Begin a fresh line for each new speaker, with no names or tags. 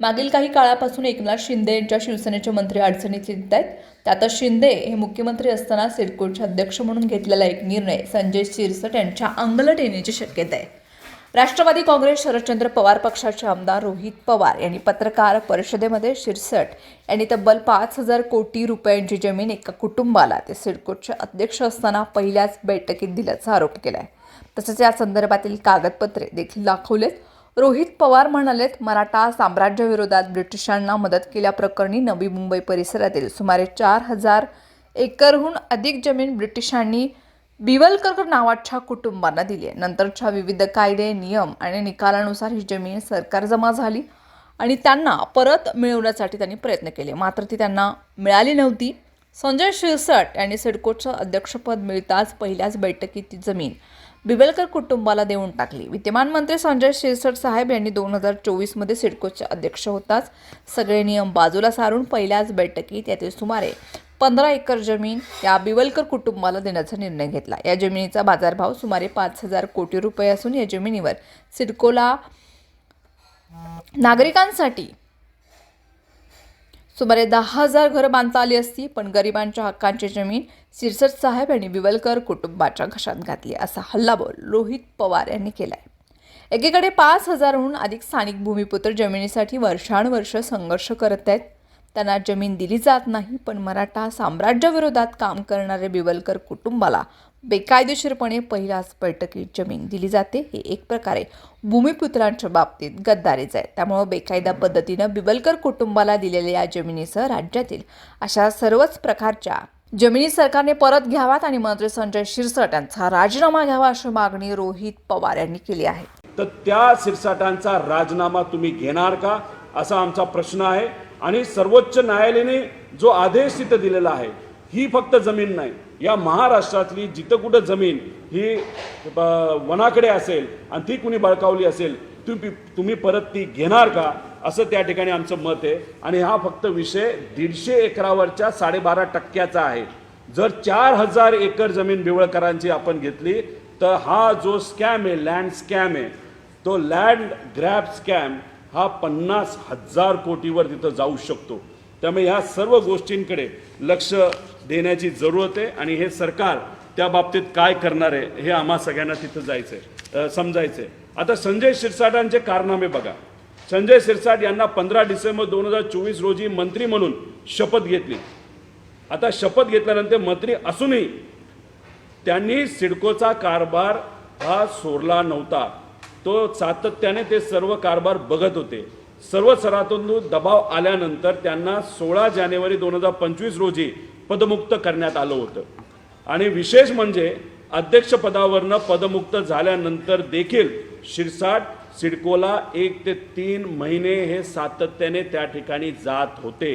मागील काही काळापासून एकनाथ शिंदे यांच्या शिवसेनेचे मंत्री अडचणीत येत आहेत. त्यातच शिंदे हे मुख्यमंत्री असताना सिरकोटचे अध्यक्ष म्हणून घेतलेला एक निर्णय संजय शिरसट यांच्या अंगलट येण्याची शक्यता आहे. राष्ट्रवादी काँग्रेस शरदचंद्र पवार पक्षाचे आमदार रोहित पवार यांनी पत्रकार परिषदेमध्ये शिरसट यांनी तब्बल पाच हजार कोटी रुपयांची जमीन एका कुटुंबाला ते सिडकोटचे अध्यक्ष असताना पहिल्याच बैठकीत दिल्याचा आरोप केला आहे तसेच या संदर्भातील कागदपत्रे देखील दाखवलेत. रोहित पवार म्हणालेत मराठा साम्राज्याविरोधात ब्रिटिशांना मदत केल्याप्रकरणी नवी मुंबई परिसरातील सुमारे चार हजार एकरहून अधिक जमीन ब्रिटिशांनी बिवलकर नावाच्या कुटुंबांना दिली आहे. नंतरच्या विविध कायदे नियम आणि निकालानुसार ही जमीन सरकार जमा झाली आणि त्यांना परत मिळवण्यासाठी त्यांनी प्रयत्न केले. मात्र ती त्यांना मिळाली नव्हती. संजय शिरसट यांनी सिडकोचं अध्यक्षपद मिळताच पहिल्याच बैठकीत ती जमीन बिबेलकर कुटुंबाला देऊन टाकली. विद्यमान मंत्री संजय शिरसट साहेब यांनी दोन हजार चोवीसमध्ये सिडकोचे अध्यक्ष होताच. सगळे नियम बाजूला सारून पहिल्याच बैठकीत यातील सुमारे पंधरा एकर जमीन या बिवलकर कुटुंबाला देण्याचा निर्णय घेतला. या जमिनीचा बाजारभाव सुमारे पाच हजार कोटी रुपये असून या जमिनीवर सिडकोला नागरिकांसाठी सुमारे दहा हजार घरं बांधता आली असती पण गरिबांच्या हक्कांची जमीन सिरसट साहेब यांनी बिवलकर कुटुंबाच्या घशात घातली असा हल्लाबोल रोहित पवार यांनी केला आहे एकीकडे पाच हजारहून अधिक स्थानिक भूमिपुत्र जमिनीसाठी वर्षानुवर्ष संघर्ष करत आहेत त्यांना जमीन दिली जात नाही पण मराठा साम्राज्याविरोधात काम करणारे बिवलकर कुटुंबाला बेकायदेशीरपणे पहिल्याच बैठकीत जमीन दिली जाते. हे एक प्रकारे भूमिपुत्रांच्या बाबतीत गद्दारीच आहे. त्यामुळं बेकायदा पद्धतीनं बिवलकर कुटुंबाला दिलेल्या या जमिनीसह राज्यातील अशा सर्वच प्रकारच्या जमिनी सरकारने परत घ्याव्यात आणि मंत्री संजय शिरसाट यांचा राजीनामा घ्यावा अशी मागणी रोहित पवार यांनी केली आहे.
तर त्या शिरसाटांचा राजीनामा तुम्ही घेणार का? असा आमचा प्रश्न आहे. आणि सर्वोच्च न्यायालयाने जो आदेश तिथं दिलेला आहे ही फक्त जमीन नाही. या महाराष्ट्रातली जिथं कुठं जमीन ही वनाकडे असेल आणि ती कुणी बळकावली असेल तुम्ही तुम्ही परत ती घेणार का? असं त्या ठिकाणी आमचं मत आहे. आणि हा फक्त विषय दीडशे एकरावरच्या साडेबारा टक्क्याचा आहे. जर चार हजार एकर जमीन बिवळकरांची आपण घेतली तर हा जो स्कॅम आहे लँड स्कॅम आहे तो लँड ग्रॅब स्कॅम हा पन्नास हजार कोटीवर तिथं जाऊ शकतो. त्यामुळे ह्या सर्व गोष्टींकडे लक्ष देण्याची जरूरत आहे आणि हे सरकार त्या बाबतीत काय करणार आहे हे आम्हा सगळ्यांना तिथं जायचं आहे समजायचं आहे आता संजय शिरसाटांचे कारनामे बघा. संजय शिरसाट यांना पंधरा डिसेंबर दोन हजार चोवीस रोजी मंत्री म्हणून शपथ घेतली. आता शपथ घेतल्यानंतर मंत्री असूनही त्यांनी सिडकोचा कारभार हा सोडला नव्हता. तो सातत्याने ते सर्व कारभार बघत होते. सर्व स्तरातून दबाव आल्यानंतर त्यांना सोळा जानेवारी दोन हजार पंचवीस रोजी पदमुक्त करण्यात आलं होतं. आणि विशेष म्हणजे अध्यक्षपदावरनं पदमुक्त झाल्यानंतर देखील शिरसाट सिडकोला एक ते तीन महिने हे सातत्याने त्या ठिकाणी जात होते.